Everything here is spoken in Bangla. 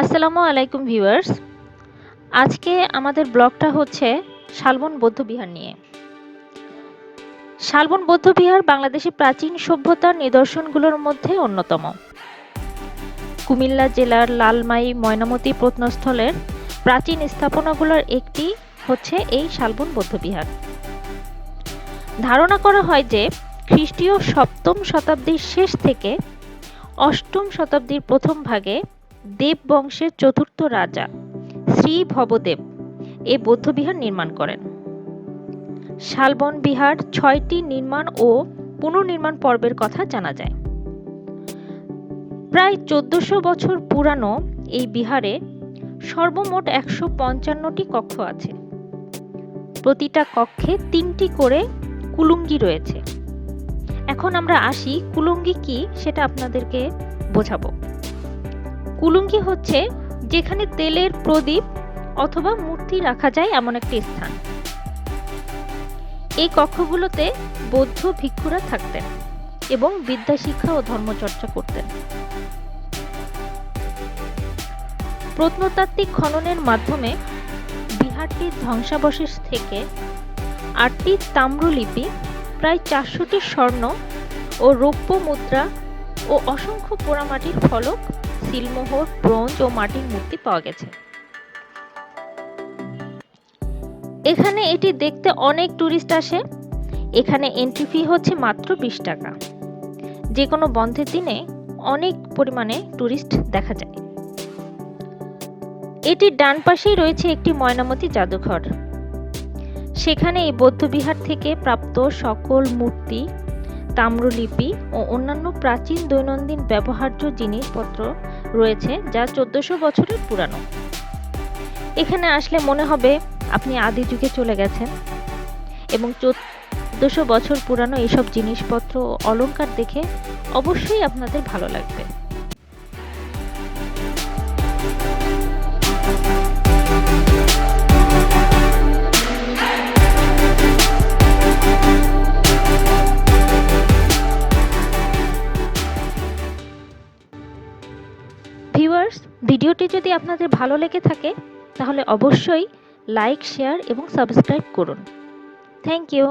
আসসালামু আলাইকুম ভিউয়ার্স। আজকে আমাদের ব্লগটা হচ্ছে শালবন বৌদ্ধবিহার নিয়ে। শালবন বৌদ্ধবিহার বাংলাদেশের প্রাচীন সভ্যতার নিদর্শনগুলোর মধ্যে অন্যতম। কুমিল্লা জেলার লালমাই ময়নামতি প্রত্নস্থলের প্রাচীন স্থাপনাগুলোর একটি হচ্ছে এই শালবন বৌদ্ধবিহার ধারণা করা হয় যে খ্রিস্টীয় সপ্তম শতাব্দীর শেষ থেকে অষ্টম শতাব্দীর প্রথম ভাগে দেব বংশের চতুর্থ রাজা শ্রী ভবদেব এ বৌদ্ধবিহার নির্মাণ করেন। শালবন বিহার ছয়টি নির্মাণ ও পুনর্নির্মাণ পর্বের কথা জানা যায়। প্রায় চোদ্দশো বছর পুরানো এই বিহারে সর্বমোট একশো পঞ্চান্নটি কক্ষ আছে। প্রতিটা কক্ষে তিনটি করে কুলুঙ্গি রয়েছে। এখন আমরা আসি কুলুঙ্গি কি সেটা আপনাদেরকে বোঝাবো। কুলুঙ্গি হচ্ছে যেখানে তেলের প্রদীপ অথবা মূর্তি রাখা যায় এমন একটি স্থান। এই কক্ষগুলোতে বৌদ্ধ ভিক্ষুরা থাকতেন এবং বিদ্যা শিক্ষা ও ধর্মচর্চা করতেন। প্রত্নতাত্ত্বিক খননের মাধ্যমে বিহারটির ধ্বংসাবশেষ থেকে আটটি তাম্রলিপি, প্রায় চারশোটি স্বর্ণ ও রৌপ্য মুদ্রা ও অসংখ্য পোড়ামাটির ফলক সিলমোহর ব্রোঞ্জ ও মাটির মূর্তি পাওয়া গেছে। এখানে এটি দেখতে অনেক টুরিস্ট আসে। এখানে এন্ট্রি ফি হচ্ছে মাত্র বিশ টাকা। যে কোনো বন্ধের দিনে অনেক পরিমাণে টুরিস্ট দেখা যায়। এটির ডান পাশেই রয়েছে একটি ময়নামতি জাদুঘর। সেখানে এই বৌদ্ধবিহার থেকে প্রাপ্ত সকল মূর্তি, তাম্রলিপি ও অন্যান্য প্রাচীন দৈনন্দিন ব্যবহার্য জিনিসপত্র রয়েছে যা চোদ্দশো বছরের পুরানো। এখানে আসলে মনে হবে আপনি আদি যুগে চলে গেছেন এবং চোদ্দশো বছর পুরানো এসব জিনিসপত্র অলঙ্কার দেখে অবশ্যই আপনাদের ভালো লাগবে। ভিউয়ার্স ভিডিওটি যদি আপনাদের ভালো লেগে থাকে, তাহলে অবশ্যই লাইক শেয়ার এবং সাবস্ক্রাইব করুন। Thank you